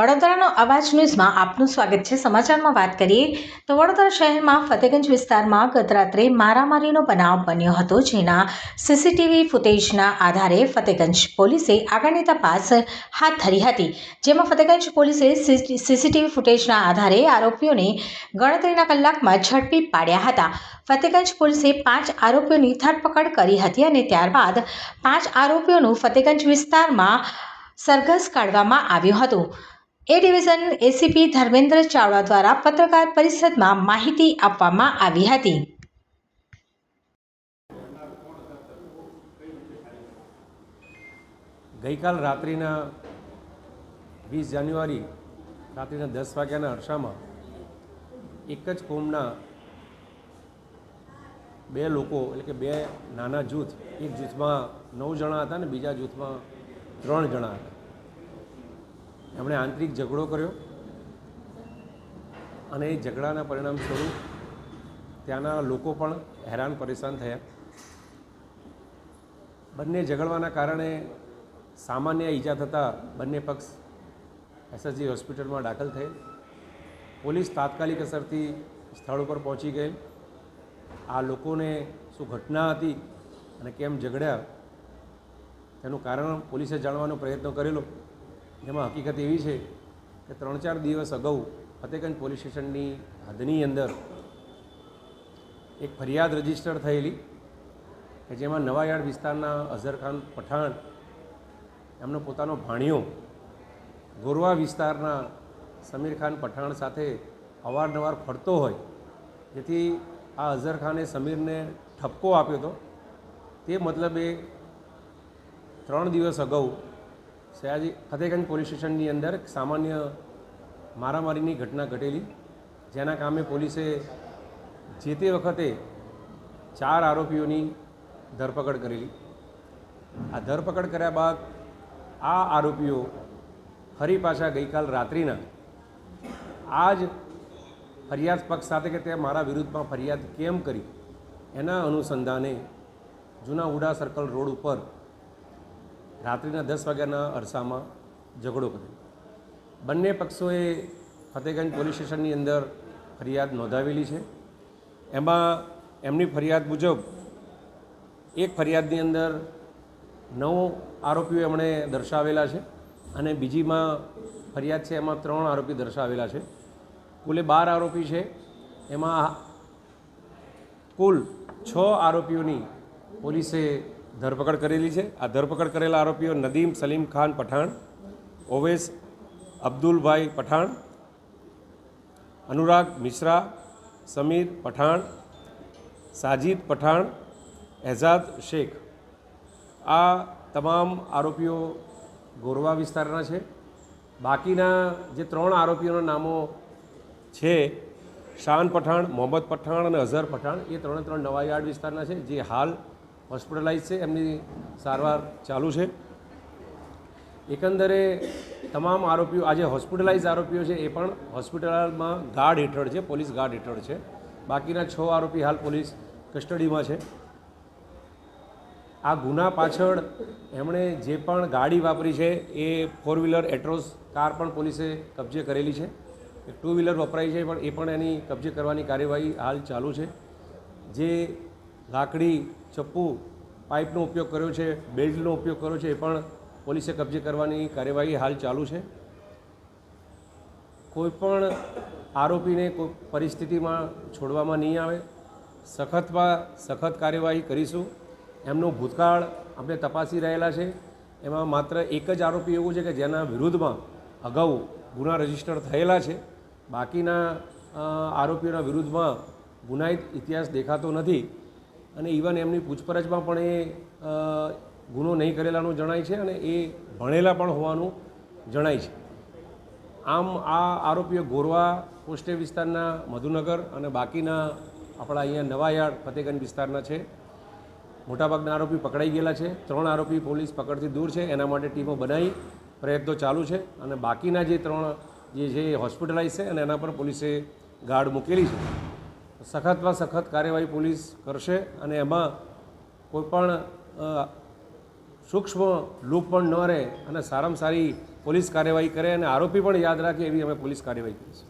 વડોદરાનો અવાજ ન્યૂઝમાં આપનું સ્વાગત છે. સમાચારમાં વાત કરીએ તો વડોદરા શહેરમાં ફતેગંજ વિસ્તારમાં ગત રાત્રે મારામારીનો બનાવ બન્યો હતો, જેના સીસીટીવી ફૂટેજના આધારે ફતેગંજ પોલીસે આગળની તપાસ હાથ ધરી હતી. જેમાં ફતેગંજ પોલીસે સીસીટીવી ફૂટેજના આધારે આરોપીઓને ગણતરીના કલાકમાં ઝડપી પાડ્યા હતા. ફતેગંજ પોલીસે પાંચ આરોપીઓની ધરપકડ કરી હતી અને ત્યારબાદ પાંચ આરોપીઓનું ફતેગંજ વિસ્તારમાં સરઘસ કાઢવામાં આવ્યું હતું. A division ACP Dharmendra Chavda દ્વારા પત્રકાર પરિષદમાં માહિતી આપવામાં આવી હતી. ગઈકાલ રાત્રિના વીસ જાન્યુઆરી, રાત્રિના દસ વાગ્યાના અરસામાં એક જ કોમના બે લોકો, એટલે કે બે નાના જૂથ, એક જૂથમાં નવ જણા હતા ને બીજા જૂથમાં ત્રણ જણા હતા. એમણે આંતરિક ઝઘડો કર્યો અને એ ઝઘડાના પરિણામ સ્વરૂપ ત્યાંના લોકો પણ હેરાન પરેશાન થયા. બંને ઝઘડવાના કારણે સામાન્ય ઈજા થતાં બંને પક્ષ એસએસજી હોસ્પિટલમાં દાખલ થયેલ પોલીસ તાત્કાલિક અસરથી સ્થળ ઉપર પહોંચી ગઈ આ લોકોને શું ઘટના હતી અને કેમ ઝઘડ્યા તેનું કારણ પોલીસે જાણવાનો પ્રયત્ન કરેલો. જેમાં હકીકત એવી છે કે ત્રણ ચાર દિવસ અગાઉ ફતેગંજ પોલીસ સ્ટેશનની હદની અંદર એક ફરિયાદ રજિસ્ટર થયેલી કે જેમાં નવાયાર્ડ વિસ્તારના અઝરખાન પઠાણ એમનો પોતાનો ભાણિયો ગોરવા વિસ્તારના સમીર ખાન પઠાણ સાથે અવારનવાર ફરતો હોય, જેથી આ અઝહરખાને સમીરને ઠપકો આપ્યો હતો. તે મતલબે ત્રણ દિવસ અગાઉ સયાજી, ફતેગંજ પોલીસ સ્ટેશનની અંદર સામાન્ય મારામારીની ઘટના ઘટેલી, જેના કામે પોલીસે જે તે વખતે ચાર આરોપીઓની ધરપકડ કરેલી. આ ધરપકડ કર્યા બાદ આ આરોપીઓ ફરી પાછા ગઈકાલ રાત્રિના આ જ ફરિયાદ પક્ષ સાથે કે તે મારા વિરુદ્ધમાં ફરિયાદ કેમ કરી? એના અનુસંધાને જૂના ઉડા સર્કલ રોડ ઉપર રાત્રિના દસ વાગ્યાના અરસામાં ઝઘડો કર્યો. બંને પક્ષોએ ફતેગંજ પોલીસ સ્ટેશનની અંદર ફરિયાદ નોંધાવેલી છે. એમાં એમની ફરિયાદ મુજબ એક ફરિયાદની અંદર નવ આરોપીઓ એમણે દર્શાવેલા છે અને બીજીમાં ફરિયાદ છે એમાં ત્રણ આરોપી દર્શાવેલા છે. કુલે બાર આરોપી છે. એમાં કુલ છ આરોપીઓની પોલીસે ધરપકડ કરેલી છે. આ ધરપકડ કરેલા આરોપીઓ નદીમ સલીમ ખાન પઠાણ, ઓવેસ અબ્દુલભાઈ પઠાણ, અનુરાગ મિશ્રા, સમીર પઠાણ, સાજિદ પઠાણ, એઝાદ શેખ. આ તમામ આરોપીઓ ગોરવા વિસ્તારના છે. બાકીના જે ત્રણ આરોપીઓના નામો છે, શાન પઠાણ, મોહમ્મદ પઠાણ અને અઝહર પઠાણ, એ ત્રણે ત્રણ નવાયાર્ડ વિસ્તારના છે. જે હાલ હોસ્પિટલાઇઝ છે, એમની સારવાર ચાલુ છે. એકંદરે તમામ આરોપીઓ આજે હોસ્પિટલાઇઝ આરોપીઓ છે, એ પણ હોસ્પિટલમાં ગાર્ડ હેઠળ છે, પોલીસ ગાર્ડ હેઠળ છે. બાકીના છ આરોપી હાલ પોલીસ કસ્ટડીમાં છે. આ ગુના પાછળ એમણે જે પણ ગાડી વાપરી છે, એ ફોર વ્હીલર એટ્રોસ કાર પણ પોલીસે કબજે કરેલી છે. ટુ વ્હીલર વપરાઈ છે, પણ એ પણ એની કબજે કરવાની કાર્યવાહી હાલ ચાલુ છે. જે લાકડી, ચપ્પુ, પાઇપનો ઉપયોગ કર્યો છે, બેલ્ટનો ઉપયોગ કર્યો છે, એ પણ પોલીસે કબજે કરવાની કાર્યવાહી હાલ ચાલુ છે. કોઈપણ આરોપીને કોઈ પરિસ્થિતિમાં છોડવામાં નહીં આવે. સખતમાં સખત કાર્યવાહી કરીશું. એમનો ભૂતકાળ આપણે તપાસી રહેલા છે. એમાં માત્ર એક જ આરોપી એવું છે કે જેના વિરુદ્ધમાં અગાઉ ગુના રજિસ્ટર થયેલા છે. બાકીના આરોપીઓના વિરુદ્ધમાં ગુનાહિત ઇતિહાસ દેખાતો નથી. અને ઇવન એમની પૂછપરછમાં પણ એ ગુનો નહીં કરેલાનું જણાય છે અને એ ભણેલા પણ હોવાનું જણાય છે. આમ આ આરોપીઓ ગોરવા પોસ્ટે વિસ્તારના મધુનગર અને બાકીના આપણા અહીંયા નવાયાર્ડ ફતેગંજ વિસ્તારના છે. મોટાભાગના આરોપી પકડાઈ ગયેલા છે. ત્રણ આરોપી પોલીસ પકડથી દૂર છે. એના માટે ટીમો બનાવી પ્રયત્નો ચાલુ છે અને બાકીના જે ત્રણ જે છે એ હોસ્પિટલાઇઝ છે અને એના પર પોલીસે ગાર્ડ મૂકેલી છે. સખતમાં સખત કાર્યવાહી પોલીસ કરશે અને એમાં કોઈપણ સૂક્ષ્મ લૂપ પણ ન રહે અને સારામાં સારી પોલીસ કાર્યવાહી કરે અને આરોપી પણ યાદ રાખે એવી અમે પોલીસ કાર્યવાહી કરીશું.